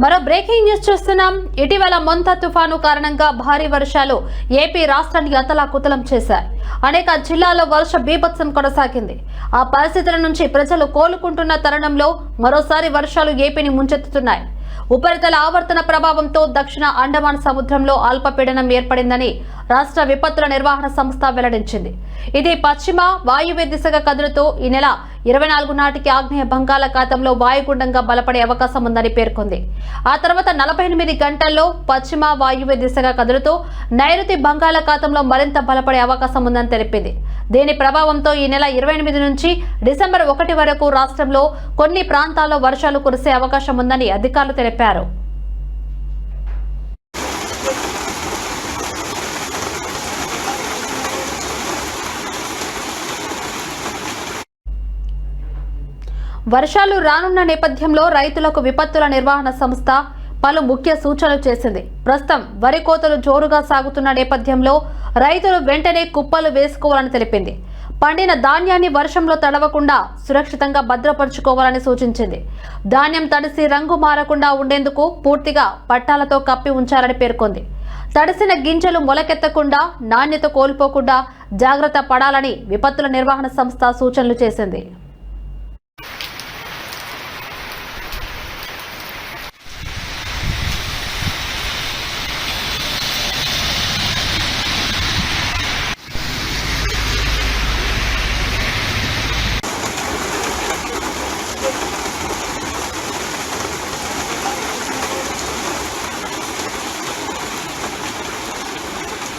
మరో breaking news చూస్తున్నాం. ఇటీవల మొంత తుఫాను కారణంగా భారీ వర్షాలు ఏపీ రాష్ట్రాన్ని అతలాకుతలం చేశాయి. అనేక జిల్లాల్లో వర్ష బీభత్సం కొనసాగింది. ఆ పరిస్థితుల నుంచి ప్రజలు కోలుకుంటున్న తరుణంలో మరోసారి వర్షాలు ఏపీని ముంచెత్తుతున్నాయి. ఉపరితల ఆవర్తన ప్రభావంతో దక్షిణ అండమాన్ సముద్రంలో అల్పపీడనం ఏర్పడిందని రాష్ట్ర విపత్తుల నిర్వహణ సంస్థ వెల్లడించింది. ఇది పశ్చిమ వాయువ్య దిశగా కదులుతూ ఈ నెల ఇరవై నాలుగు నాటికి ఆగ్నేయ బంగాళాఖాతంలో వాయుగుండంగా బలపడే అవకాశం ఉందని పేర్కొంది. ఆ తర్వాత నలభై ఎనిమిది గంటల్లో పశ్చిమ వాయువ్య దిశగా కదులుతూ నైరుతి బంగాళాఖాతంలో మరింత బలపడే అవకాశం ఉందని తెలిపింది. దీని ప్రభావంతో ఈ నెల ఇరవై ఎనిమిది నుంచి డిసెంబర్ ఒకటి వరకు రాష్ట్రంలో కొన్ని ప్రాంతాల్లో వర్షాలు కురిసే అవకాశం ఉందని అధికారులు తెలిపారు. వర్షాలు రానున్న నేపథ్యంలో రైతులకు విపత్తుల నిర్వహణ సంస్థ పలు ముఖ్య సూచనలు చేసింది. ప్రస్తుతం వరి కోతలు జోరుగా సాగుతున్న నేపథ్యంలో రైతులు వెంటనే కుప్పలు వేసుకోవాలని తెలిపింది. పండిన ధాన్యాన్ని వర్షంలో తడవకుండా సురక్షితంగా భద్రపరుచుకోవాలని సూచించింది. ధాన్యం తడిసి రంగు మారకుండా ఉండేందుకు పూర్తిగా పట్టాలతో కప్పి ఉంచాలని పేర్కొంది. తడిసిన గింజలు మొలకెత్తకుండా నాణ్యత కోల్పోకుండా జాగ్రత్త పడాలని విపత్తుల నిర్వహణ సంస్థ సూచనలు చేసింది.